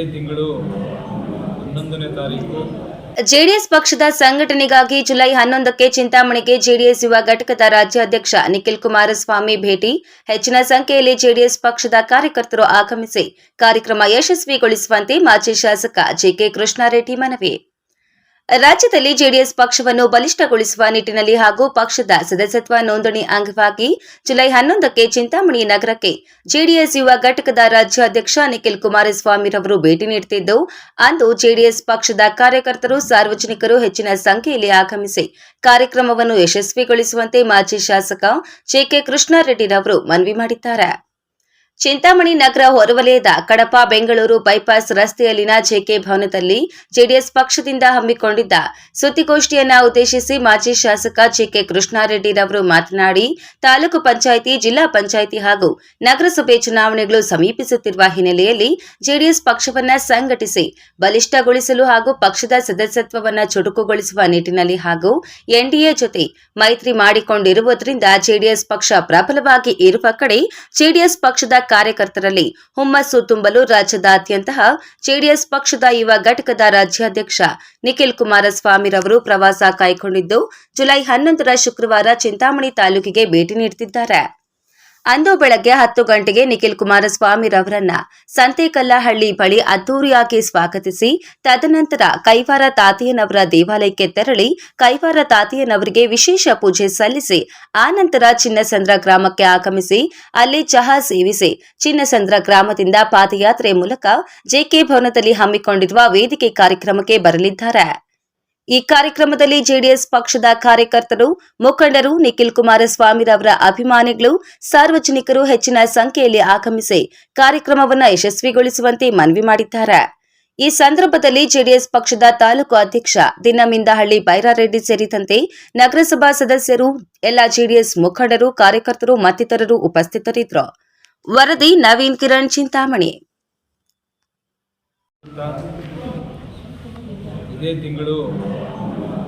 ಇದೇ ತಿಂಗಳು ಹನ್ನೊಂದನೇ ತಾರೀಕು. ಜೆಡಿಎಸ್ ಪಕ್ಷದ ಸಂಘಟನೆಗಾಗಿ ಜುಲೈ ಹನ್ನೊಂದಕ್ಕೆ ಚಿಂತಾಮಣಿಗೆ ಜೆಡಿಎಸ್ ಯುವ ಘಟಕದ ರಾಜ್ಯಾಧ್ಯಕ್ಷ ನಿಖಿಲ್ ಕುಮಾರಸ್ವಾಮಿ ಭೇಟಿ. ಹೆಚ್ಚಿನ ಸಂಖ್ಯೆಯಲ್ಲಿ ಜೆಡಿಎಸ್ ಪಕ್ಷದ ಕಾರ್ಯಕರ್ತರು ಆಗಮಿಸಿ ಕಾರ್ಯಕ್ರಮ ಯಶಸ್ವಿಗೊಳಿಸುವಂತೆ ಮಾಜಿ ಶಾಸಕ ಜೆಕೆ ಕೃಷ್ಣಾರೆಡ್ಡಿ ಮನವಿ. ರಾಜ್ಯದಲ್ಲಿ ಜೆಡಿಎಸ್ ಪಕ್ಷವನ್ನು ಬಲಿಷ್ಠಗೊಳಿಸುವ ನಿಟ್ಟಿನಲ್ಲಿ ಹಾಗೂ ಪಕ್ಷದ ಸದಸ್ಯತ್ವ ನೋಂದಣಿ ಅಂಗವಾಗಿ ಜುಲೈ ಹನ್ನೊಂದಕ್ಕೆ ಚಿಂತಾಮಣಿ ನಗರಕ್ಕೆ ಜೆಡಿಎಸ್ ಯುವ ಘಟಕದ ರಾಜ್ಯಾಧ್ಯಕ್ಷ ನಿಖಿಲ್ ಕುಮಾರಸ್ವಾಮಿರವರು ಭೇಟಿ ನೀಡುತ್ತಿದ್ದು, ಅಂದು ಜೆಡಿಎಸ್ ಪಕ್ಷದ ಕಾರ್ಯಕರ್ತರು ಸಾರ್ವಜನಿಕರು ಹೆಚ್ಚಿನ ಸಂಖ್ಯೆಯಲ್ಲಿ ಆಗಮಿಸಿ ಕಾರ್ಯಕ್ರಮವನ್ನು ಯಶಸ್ವಿಗೊಳಿಸುವಂತೆ ಮಾಜಿ ಶಾಸಕ ಜೆಕೆ ಕೃಷ್ಣಾರೆಡ್ಡಿರವರು ಮನವಿ ಮಾಡಿದ್ದಾರೆ. ಚಿಂತಾಮಣಿ ನಗರ ಹೊರವಲಯದ ಕಡಪ ಬೆಂಗಳೂರು ಬೈಪಾಸ್ ರಸ್ತೆಯಲ್ಲಿನ ಜೆಕೆ ಭವನದಲ್ಲಿ ಜೆಡಿಎಸ್ ಪಕ್ಷದಿಂದ ಹಮ್ಮಿಕೊಂಡಿದ್ದ ಸುದ್ದಿಗೋಷ್ಠಿಯನ್ನ ಉದ್ದೇಶಿಸಿ ಮಾಜಿ ಶಾಸಕ ಜೆಕೆ ಕೃಷ್ಣಾರೆಡ್ಡಿರವರು ಮಾತನಾಡಿ, ತಾಲೂಕು ಪಂಚಾಯಿತಿ, ಜಿಲ್ಲಾ ಪಂಚಾಯಿತಿ ಹಾಗೂ ನಗರಸಭೆ ಚುನಾವಣೆಗಳು ಸಮೀಪಿಸುತ್ತಿರುವ ಹಿನ್ನೆಲೆಯಲ್ಲಿ ಜೆಡಿಎಸ್ ಪಕ್ಷವನ್ನ ಸಂಘಟಿಸಿ, ಬಲಿಷ್ಠಗೊಳಿಸಲು ಹಾಗೂ ಪಕ್ಷದ ಸದಸ್ಯತ್ವವನ್ನು ಚುಟುಕುಗೊಳಿಸುವ ನಿಟ್ಟಿನಲ್ಲಿ ಹಾಗೂ ಎನ್ಡಿಎ ಜೊತೆ ಮೈತ್ರಿ ಮಾಡಿಕೊಂಡಿರುವುದರಿಂದ ಜೆಡಿಎಸ್ ಪಕ್ಷ ಪ್ರಬಲವಾಗಿ ಇರುವ ಕಡೆ ಜೆಡಿಎಸ್ ಪಕ್ಷದ ಕಾರ್ಯಕರ್ತರಲ್ಲಿ ಹುಮ್ಮಸ್ಸು ತುಂಬಲು ರಾಜ್ಯದಾದ್ಯಂತ ಜೆಡಿಎಸ್ ಪಕ್ಷದ ಯುವ ಘಟಕದ ರಾಜ್ಯಾಧ್ಯಕ್ಷ ನಿಖಿಲ್ ಕುಮಾರಸ್ವಾಮಿ ರವರು ಪ್ರವಾಸ ಕೈಗೊಂಡಿದ್ದು ಜುಲೈ ಹನ್ನೊಂದರ ಶುಕ್ರವಾರ ಚಿಂತಾಮಣಿ ತಾಲೂಕಿಗೆ ಭೇಟಿ ನೀಡುತ್ತಿದ್ದಾರೆ ಅಂದು ಬೆಳಗ್ಗೆ ಹತ್ತು ಗಂಟೆಗೆ ನಿಖಿಲ್ ಕುಮಾರಸ್ವಾಮಿ ರವರನ್ನ ಸಂತೇಕಲ್ಲಹಳ್ಳಿ ಬಳಿ ಅದ್ದೂರಿಯಾಗಿ ಸ್ವಾಗತಿಸಿ, ತದನಂತರ ಕೈವಾರ ತಾತಿಯನವರ ದೇವಾಲಯಕ್ಕೆ ತೆರಳಿ, ಕೈವಾರ ತಾತಿಯನವರಿಗೆ ವಿಶೇಷ ಪೂಜೆ ಸಲ್ಲಿಸಿ, ಆನಂತರ ಚಿನ್ನಸಂದ್ರ ಗ್ರಾಮಕ್ಕೆ ಆಗಮಿಸಿ, ಅಲ್ಲಿ ಚಹಾ ಸೇವಿಸಿ, ಚಿನ್ನಸಂದ್ರ ಗ್ರಾಮದಿಂದ ಪಾದಯಾತ್ರೆ ಮೂಲಕ ಜೆಕೆ ಭವನದಲ್ಲಿ ಹಮ್ಮಿಕೊಂಡಿರುವ ವೇದಿಕೆ ಕಾರ್ಯಕ್ರಮಕ್ಕೆ ಬರಲಿದ್ದಾರೆ. ಈ ಕಾರ್ಯಕ್ರಮದಲ್ಲಿ ಜೆಡಿಎಸ್ ಪಕ್ಷದ ಕಾರ್ಯಕರ್ತರು, ಮುಖಂಡರು ನಿಖಿಲ್ ಕುಮಾರಸ್ವಾಮಿರವರ ಅಭಿಮಾನಿಗಳು, ಸಾರ್ವಜನಿಕರು ಹೆಚ್ಚಿನ ಸಂಖ್ಯೆಯಲ್ಲಿ ಆಗಮಿಸಿ ಕಾರ್ಯಕ್ರಮವನ್ನು ಯಶಸ್ವಿಗೊಳಿಸುವಂತೆ ಮನವಿ ಮಾಡಿದ್ದಾರೆ. ಈ ಸಂದರ್ಭದಲ್ಲಿ ಜೆಡಿಎಸ್ ಪಕ್ಷದ ತಾಲೂಕು ಅಧ್ಯಕ್ಷ ದಿನಮಿಂದಹಳ್ಳಿ ಬೈರಾರೆಡ್ಡಿ ಸೇರಿದಂತೆ ನಗರಸಭಾ ಸದಸ್ಯರು, ಎಲ್ಲ ಜೆಡಿಎಸ್ ಮುಖಂಡರು, ಕಾರ್ಯಕರ್ತರು ಮತ್ತಿತರರು ಉಪಸ್ಥಿತರಿದ್ದರು. ವರದಿ ನವೀನ್ ಕಿರಣ್ ಚಿಂತಾಮಣಿ. ಇದೇ ತಿಂಗಳು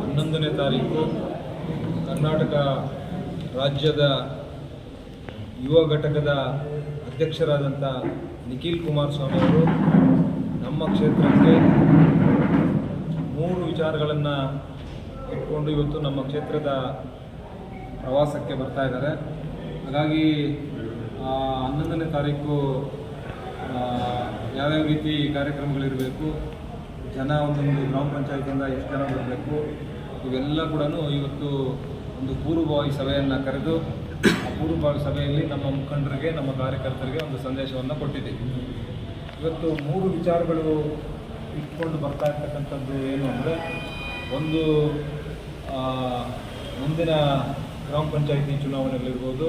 ಹನ್ನೊಂದನೇ ತಾರೀಕು ಕರ್ನಾಟಕ ರಾಜ್ಯದ ಯುವ ಘಟಕದ ಅಧ್ಯಕ್ಷರಾದಂಥ ನಿಖಿಲ್ ಕುಮಾರಸ್ವಾಮಿ ಅವರು ನಮ್ಮ ಕ್ಷೇತ್ರಕ್ಕೆ ಮೂರು ವಿಚಾರಗಳನ್ನು ಇಟ್ಕೊಂಡು ಇವತ್ತು ನಮ್ಮ ಕ್ಷೇತ್ರದ ಪ್ರವಾಸಕ್ಕೆ ಬರ್ತಾ ಇದ್ದಾರೆ. ಹಾಗಾಗಿ ಹನ್ನೊಂದನೇ ತಾರೀಕು ಯಾವ್ಯಾವ ರೀತಿ ಕಾರ್ಯಕ್ರಮಗಳಿರಬೇಕು ಜನ ಒಂದೊಂದು ಗ್ರಾಮ ಪಂಚಾಯತಿಯಿಂದ ಎಷ್ಟು ಜನ ಬರಬೇಕು? ಇವೆಲ್ಲ ಕೂಡ ಇವತ್ತು ಒಂದು ಪೂರ್ವಭಾವಿ ಸಭೆಯನ್ನು ಕರೆದು, ಆ ಪೂರ್ವಭಾವಿ ಸಭೆಯಲ್ಲಿ ನಮ್ಮ ಮುಖಂಡರಿಗೆ, ನಮ್ಮ ಕಾರ್ಯಕರ್ತರಿಗೆ ಒಂದು ಸಂದೇಶವನ್ನು ಕೊಟ್ಟಿದ್ದೀವಿ. ಇವತ್ತು ಮೂರು ವಿಚಾರಗಳು ಇಟ್ಕೊಂಡು ಬರ್ತಾ ಇರ್ತಕ್ಕಂಥದ್ದು ಏನು ಅಂದರೆ, ಒಂದು ಮುಂದಿನ ಗ್ರಾಮ ಪಂಚಾಯತಿ ಚುನಾವಣೆಗಳಿರ್ಬೋದು,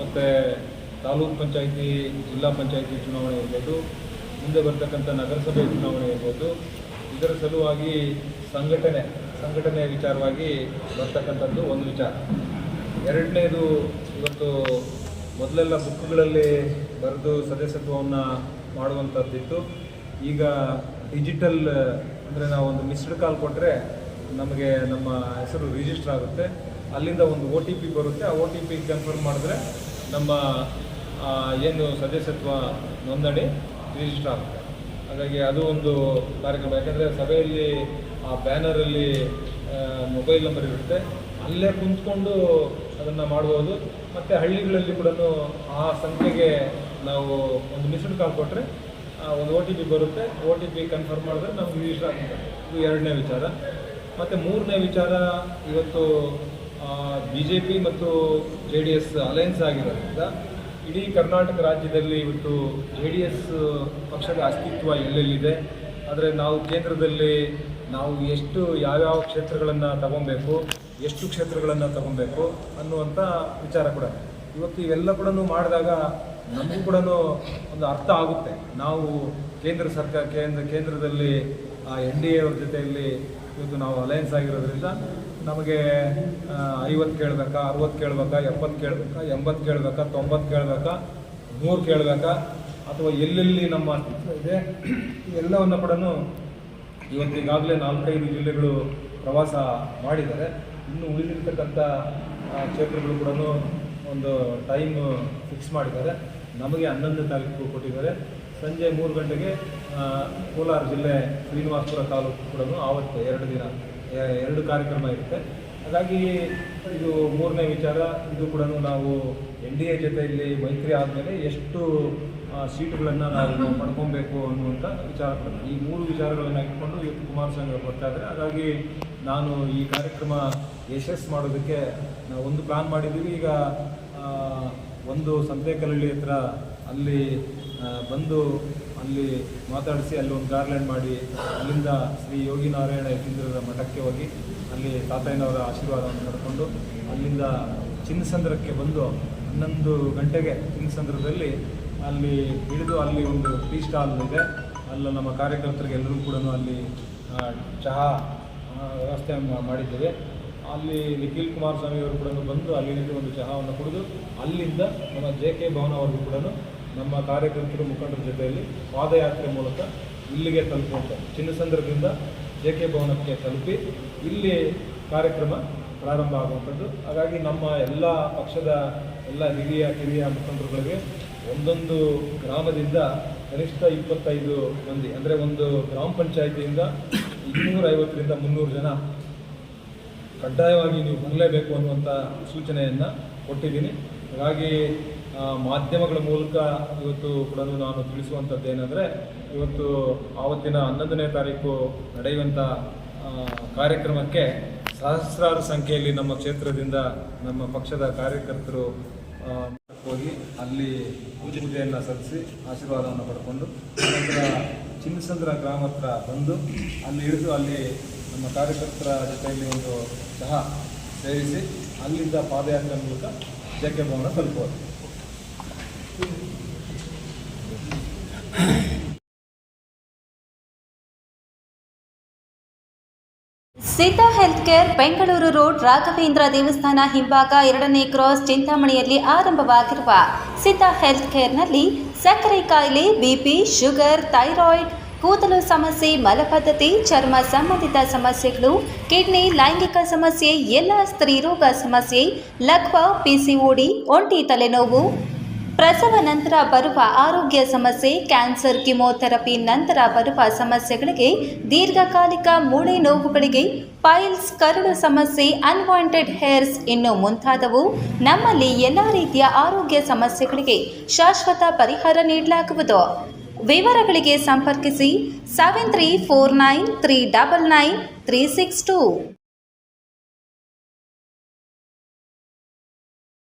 ಮತ್ತು ತಾಲೂಕು ಪಂಚಾಯತಿ, ಜಿಲ್ಲಾ ಪಂಚಾಯತಿ ಚುನಾವಣೆ ಇರ್ಬೋದು ಮುಂದೆ ಬರ್ತಕ್ಕಂಥ ನಗರಸಭೆ ಚುನಾವಣೆ ಇರ್ಬೋದು. ಇದರ ಸಲುವಾಗಿ ಸಂಘಟನೆ, ಸಂಘಟನೆಯ ವಿಚಾರವಾಗಿ ಬರ್ತಕ್ಕಂಥದ್ದು ಒಂದು ವಿಚಾರ. ಎರಡನೇದು ಇವತ್ತು ಮೊದಲೆಲ್ಲ ಬುಕ್ಗಳಲ್ಲಿ ಬರೆದು ಸದಸ್ಯತ್ವವನ್ನು ಮಾಡುವಂಥದ್ದಿತ್ತು. ಈಗ ಡಿಜಿಟಲ್, ಅಂದರೆ ನಾವು ಒಂದು ಮಿಸ್ಡ್ ಕಾಲ್ ಕೊಟ್ಟರೆ ನಮಗೆ ನಮ್ಮ ಹೆಸರು ರಿಜಿಸ್ಟರ್ ಆಗುತ್ತೆ. ಅಲ್ಲಿಂದ ಒಂದು ಒ ಟಿ ಪಿ ಬರುತ್ತೆ. ಆ ಒ ಟಿ ಪಿ ಕನ್ಫರ್ಮ್ ಮಾಡಿದ್ರೆ ನಮ್ಮ ಏನು ಸದಸ್ಯತ್ವ ನೋಂದಣಿ ರಿಜಿಸ್ಟರ್ ಆಗುತ್ತೆ. ಹಾಗಾಗಿ ಅದು ಒಂದು ಕಾರ್ಯಕ್ರಮ. ಯಾಕಂದರೆ ಸಭೆಯಲ್ಲಿ ಆ ಬ್ಯಾನರಲ್ಲಿ ಮೊಬೈಲ್ ನಂಬರ್ ಇರುತ್ತೆ. ಅಲ್ಲೇ ಕುಂತ್ಕೊಂಡು ಅದನ್ನು ಮಾಡ್ಬೋದು. ಮತ್ತು ಹಳ್ಳಿಗಳಲ್ಲಿ ಕೂಡ ಆ ಸಂಖ್ಯೆಗೆ ನಾವು ಒಂದು ಮಿಸ್ಡ್ ಕಾಲ್ ಕೊಟ್ಟರೆ ಒಂದು ಒ ಟಿ ಪಿ ಬರುತ್ತೆ. ಒ ಟಿ ಪಿ ಕನ್ಫರ್ಮ್ ಮಾಡಿದ್ರೆ ನಮ್ಗೆ ರಿಜಿಸ್ಟರ್ ಆಗುತ್ತೆ. ಇದು ಎರಡನೇ ವಿಚಾರ. ಮತ್ತು ಮೂರನೇ ವಿಚಾರ, ಇವತ್ತು ಬಿ ಜೆ ಪಿ ಮತ್ತು ಜೆ ಡಿ ಎಸ್ ಅಲಯನ್ಸ್ ಆಗಿರೋದ್ರಿಂದ ಇಡೀ ಕರ್ನಾಟಕ ರಾಜ್ಯದಲ್ಲಿ ಇವತ್ತು ಜೆ ಡಿ ಎಸ್ ಪಕ್ಷದ ಅಸ್ತಿತ್ವ ಎಲ್ಲೆಲ್ಲಿದೆ? ಆದರೆ ನಾವು ಕೇಂದ್ರದಲ್ಲಿ ನಾವು ಎಷ್ಟು ಯಾವ್ಯಾವ ಕ್ಷೇತ್ರಗಳನ್ನು ತಗೊಬೇಕು, ಎಷ್ಟು ಕ್ಷೇತ್ರಗಳನ್ನು ತಗೊಬೇಕು ಅನ್ನುವಂಥ ವಿಚಾರ ಕೂಡ. ಇವತ್ತು ಇವೆಲ್ಲ ಕೂಡ ಮಾಡಿದಾಗ ನಮಗೂ ಕೂಡ ಒಂದು ಅರ್ಥ ಆಗುತ್ತೆ. ನಾವು ಕೇಂದ್ರ ಸರ್ಕಾರ, ಕೇಂದ್ರ, ಕೇಂದ್ರದಲ್ಲಿ ಎನ್ ಡಿ ಎ ಅವ್ರ ಜೊತೆಯಲ್ಲಿ ಇವತ್ತು ನಾವು ಅಲಯನ್ಸ್ ಆಗಿರೋದ್ರಿಂದ ನಮಗೆ ಐವತ್ತು ಕೇಳಬೇಕಾ, ಅರವತ್ತು ಕೇಳಬೇಕಾ, ಎಪ್ಪತ್ತು ಕೇಳಬೇಕಾ, ಎಂಬತ್ತು ಕೇಳಬೇಕಾ, ತೊಂಬತ್ತು ಕೇಳಬೇಕಾ ನೂರು ಕೇಳಬೇಕಾ, ಅಥವಾ ಎಲ್ಲೆಲ್ಲಿ ನಮ್ಮ ಅಸ್ತಿತ್ವ ಇದೆ, ಎಲ್ಲವನ್ನು ಕೂಡ ಇವತ್ತು ಈಗಾಗಲೇ ನಾಲ್ಕೈದು ಜಿಲ್ಲೆಗಳು ಪ್ರವಾಸ ಮಾಡಿದ್ದಾರೆ. ಇನ್ನು ಉಳಿದಿರ್ತಕ್ಕಂಥ ಕ್ಷೇತ್ರಗಳು ಕೂಡ ಒಂದು ಟೈಮ್ ಫಿಕ್ಸ್ ಮಾಡಿದ್ದಾರೆ. ನಮಗೆ ಹನ್ನೊಂದು ತಾರೀಕು ಕೊಟ್ಟಿದ್ದಾರೆ. ಸಂಜೆ ಮೂರು ಗಂಟೆಗೆ ಕೋಲಾರ ಜಿಲ್ಲೆ ಶ್ರೀನಿವಾಸಪುರ ತಾಲೂಕು ಕೂಡ ಆವತ್ತು ಎರಡು ದಿನ ಎರಡು ಕಾರ್ಯಕ್ರಮ ಇರುತ್ತೆ. ಹಾಗಾಗಿ ಇದು ಮೂರನೇ ವಿಚಾರ. ಇದು ಕೂಡ ನಾವು ಎನ್ ಡಿ ಎ ಜೊತೆಯಲ್ಲಿ ಮೈತ್ರಿ ಆದಮೇಲೆ ಎಷ್ಟು ಸೀಟುಗಳನ್ನು ನಾವು ಪಡ್ಕೊಬೇಕು ಅನ್ನುವಂಥ ವಿಚಾರ ಈ ಮೂರು ವಿಚಾರಗಳನ್ನು ಇಟ್ಕೊಂಡು ಇವತ್ತು ಕುಮಾರಸ್ವಾಮಿ ಅವರು ಬರ್ತಾ ಇದ್ದಾರೆ. ಹಾಗಾಗಿ ನಾನು ಈ ಕಾರ್ಯಕ್ರಮ ಯಶಸ್ಸು ಮಾಡೋದಕ್ಕೆ ನಾವು ಒಂದು ಪ್ಲಾನ್ ಮಾಡಿದ್ದೀವಿ. ಈಗ ಒಂದು ಸಂತೆಕಲ್ಲಳ್ಳಿ ಹತ್ರ ಅಲ್ಲಿ ಬಂದು ಅಲ್ಲಿ ಮಾತಾಡಿಸಿ ಅಲ್ಲಿ ಒಂದು ಗಾರ್ಲ್ಯಾಂಡ್ ಮಾಡಿ, ಅಲ್ಲಿಂದ ಶ್ರೀ ಯೋಗಿ ನಾರಾಯಣ ಯತೀಂದ್ರರ ಮಠಕ್ಕೆ ಹೋಗಿ, ಅಲ್ಲಿ ತಾತಯ್ಯನವರ ಆಶೀರ್ವಾದವನ್ನು ಪಡ್ಕೊಂಡು, ಅಲ್ಲಿಂದ ಚಿನ್ನಸಂದ್ರಕ್ಕೆ ಬಂದು ಹನ್ನೊಂದು ಗಂಟೆಗೆ ಚಿನ್ನಸಂದ್ರದಲ್ಲಿ ಅಲ್ಲಿ ಹಿಡಿದು ಅಲ್ಲಿ ಒಂದು ಟೀ ಸ್ಟಾಲ್ ಇದೆ. ಅಲ್ಲ ನಮ್ಮ ಕಾರ್ಯಕರ್ತರಿಗೆ ಎಲ್ಲರೂ ಕೂಡ ಅಲ್ಲಿ ಚಹಾ ವ್ಯವಸ್ಥೆಯನ್ನು ವ್ಯವಸ್ಥೆ ಮಾಡಿದ್ದೇವೆ. ಅಲ್ಲಿ ನಿಖಿಲ್ ಕುಮಾರಸ್ವಾಮಿ ಅವರು ಕೂಡ ಬಂದು ಅಲ್ಲಿ ಒಂದು ಚಹಾವನ್ನು ಕುಡಿದು, ಅಲ್ಲಿಂದ ನಮ್ಮ ಜೆ ಕೆ ಭವನವರೆಗೂ ಕೂಡ ನಮ್ಮ ಕಾರ್ಯಕರ್ತರು ಮುಖಂಡರ ಜೊತೆಯಲ್ಲಿ ಪಾದಯಾತ್ರೆ ಮೂಲಕ ಇಲ್ಲಿಗೆ ತಲುಪುವಂಥ ಚಿನ್ನಸಂದ್ರದಿಂದ ಜೆ ಕೆ ಭವನಕ್ಕೆ ತಲುಪಿ ಇಲ್ಲಿ ಕಾರ್ಯಕ್ರಮ ಪ್ರಾರಂಭ ಆಗುವಂಥದ್ದು. ಹಾಗಾಗಿ ನಮ್ಮ ಎಲ್ಲ ಪಕ್ಷದ ಎಲ್ಲ ಹಿರಿಯ, ಕಿರಿಯ ಮುಖಂಡರುಗಳಿಗೆ ಒಂದೊಂದು ಗ್ರಾಮದಿಂದ ಕನಿಷ್ಠ ಇಪ್ಪತ್ತೈದು ಮಂದಿ, ಅಂದರೆ ಒಂದು ಗ್ರಾಮ ಪಂಚಾಯಿತಿಯಿಂದ ಇನ್ನೂರ ಐವತ್ತರಿಂದ ಮುನ್ನೂರು ಜನ ಕಡ್ಡಾಯವಾಗಿ ನೀವು ಬರಲೇಬೇಕು ಅನ್ನುವಂಥ ಸೂಚನೆಯನ್ನು ಕೊಟ್ಟಿದ್ದೀನಿ. ಹಾಗಾಗಿ ಮಾಧ್ಯಮಗಳ ಮೂಲಕ ಇವತ್ತು ಕೂಡ ನಾನು ತಿಳಿಸುವಂಥದ್ದು ಏನಂದರೆ, ಇವತ್ತು ಆವತ್ತಿನ ಹನ್ನೊಂದನೇ ತಾರೀಕು ನಡೆಯುವಂಥ ಕಾರ್ಯಕ್ರಮಕ್ಕೆ ಸಹಸ್ರಾರು ಸಂಖ್ಯೆಯಲ್ಲಿ ನಮ್ಮ ಕ್ಷೇತ್ರದಿಂದ ನಮ್ಮ ಪಕ್ಷದ ಕಾರ್ಯಕರ್ತರು ಹೋಗಿ ಅಲ್ಲಿ ಪೂಜೆಯನ್ನು ಸಲ್ಲಿಸಿ ಆಶೀರ್ವಾದವನ್ನು ಪಡ್ಕೊಂಡು, ನಂತರ ಚಿನ್ನಸಂದ್ರ ಗ್ರಾಮ ಹತ್ರ ಬಂದು ಅಲ್ಲಿ ಇಳಿದು ಅಲ್ಲಿ ನಮ್ಮ ಕಾರ್ಯಕರ್ತರ ಜೊತೆಯಲ್ಲಿ ಒಂದು ಚಹಾ ಸೇವಿಸಿ ಅಲ್ಲಿಂದ ಪಾದಯಾತ್ರೆ ಮೂಲಕ ಜೆ ಭವನ ತಲುಪೋದು Siddha health care Bengaluru road Raghavendra ದೇವಸ್ಥಾನ ಹಿಂಭಾಗ ಎರಡನೇ ಕ್ರಾಸ್ ಚಿಂತಾಮಣಿಯಲ್ಲಿ ಆರಂಭವಾಗಿರುವ ಸೀತಾ ಹೆಲ್ತ್ ಕೇರ್ನಲ್ಲಿ ಸಕ್ಕರೆ ಕಾಯಿಲೆ ಬಿಪಿ, ಶುಗರ್, ಥೈರಾಯ್ಡ್, ಕೂದಲು ಸಮಸ್ಯೆ, ಮಲಬದ್ಧತೆ, ಚರ್ಮ ಸಂಬಂಧಿತ ಸಮಸ್ಯೆಗಳು, ಕಿಡ್ನಿ ಲೈಂಗಿಕ ಸಮಸ್ಯೆ, ಎಲ್ಲ ಸ್ತ್ರೀರೋಗ ಸಮಸ್ಯೆ ಲಕ್ವ ಪಿಸಿಒಡಿ ಒಂಟಿ ತಲೆನೋವು ಪ್ರಸವ ನಂತರ ಬರುವ ಆರೋಗ್ಯ ಸಮಸ್ಯೆ, ಕ್ಯಾನ್ಸರ್, ಕಿಮೋಥೆರಪಿ ನಂತರ ಬರುವ ಸಮಸ್ಯೆಗಳಿಗೆ ದೀರ್ಘಕಾಲಿಕ ಮೂಳೆ ನೋವುಗಳಿಗೆ ಪೈಲ್ಸ್ ಕರಳು ಸಮಸ್ಯೆ ಅನ್ವಾಂಟೆಡ್ ಹೇರ್ಸ್ ಇನ್ನು ಮುಂತಾದವು. ನಮ್ಮಲ್ಲಿ ಎಲ್ಲ ರೀತಿಯ ಆರೋಗ್ಯ ಸಮಸ್ಯೆಗಳಿಗೆ ಶಾಶ್ವತ ಪರಿಹಾರ ನೀಡಲಾಗುವುದು. ವಿವರಗಳಿಗೆ ಸಂಪರ್ಕಿಸಿ seven three four nine three double nine three six two